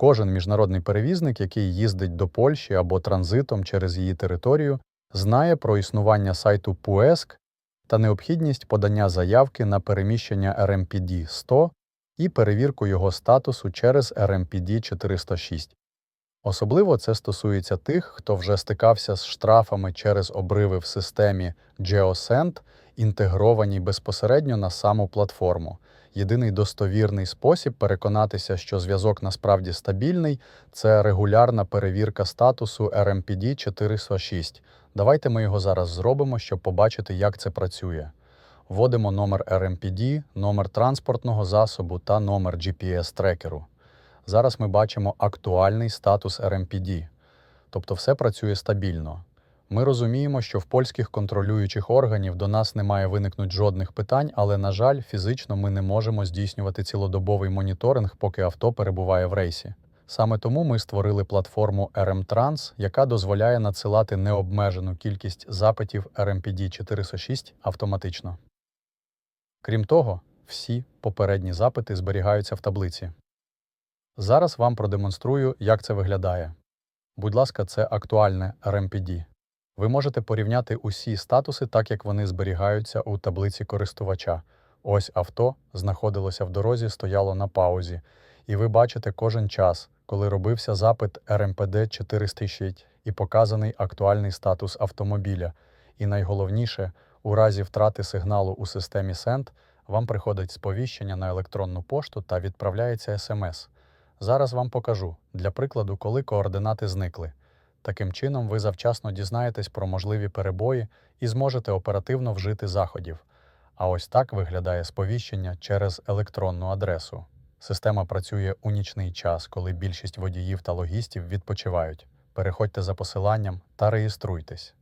Кожен міжнародний перевізник, який їздить до Польщі або транзитом через її територію, знає про існування сайту PUESK та необхідність подання заявки на переміщення RMPD 100 і перевірку його статусу через RMPD 406. Особливо це стосується тих, хто вже стикався з штрафами через обриви в системі GeoSend, інтегрованій безпосередньо на саму платформу. Єдиний достовірний спосіб переконатися, що зв'язок насправді стабільний, це регулярна перевірка статусу RMPD 406. Давайте ми його зараз зробимо, щоб побачити, як це працює. Вводимо номер RMPD, номер транспортного засобу та номер GPS-трекеру. Зараз ми бачимо актуальний статус RMPD, тобто все працює стабільно. Ми розуміємо, що в польських контролюючих органів до нас не має виникнути жодних питань, але, на жаль, фізично ми не можемо здійснювати цілодобовий моніторинг, поки авто перебуває в рейсі. Саме тому ми створили платформу RM-Trans, яка дозволяє надсилати необмежену кількість запитів RMPD 406 автоматично. Крім того, всі попередні запити зберігаються в таблиці. Зараз вам продемонструю, як це виглядає. Будь ласка, це актуальне RMPD. Ви можете порівняти усі статуси, так як вони зберігаються у таблиці користувача. Ось авто знаходилося в дорозі, стояло на паузі, і ви бачите кожен час, коли робився запит RMPD 406 і показаний актуальний статус автомобіля. І найголовніше, у разі втрати сигналу у системі Send вам приходить сповіщення на електронну пошту та відправляється смс. Зараз вам покажу, для прикладу, коли координати зникли. Таким чином, ви завчасно дізнаєтесь про можливі перебої і зможете оперативно вжити заходів. А ось так виглядає сповіщення через електронну адресу. Система працює у нічний час, коли більшість водіїв та логістів відпочивають. Переходьте за посиланням та реєструйтесь.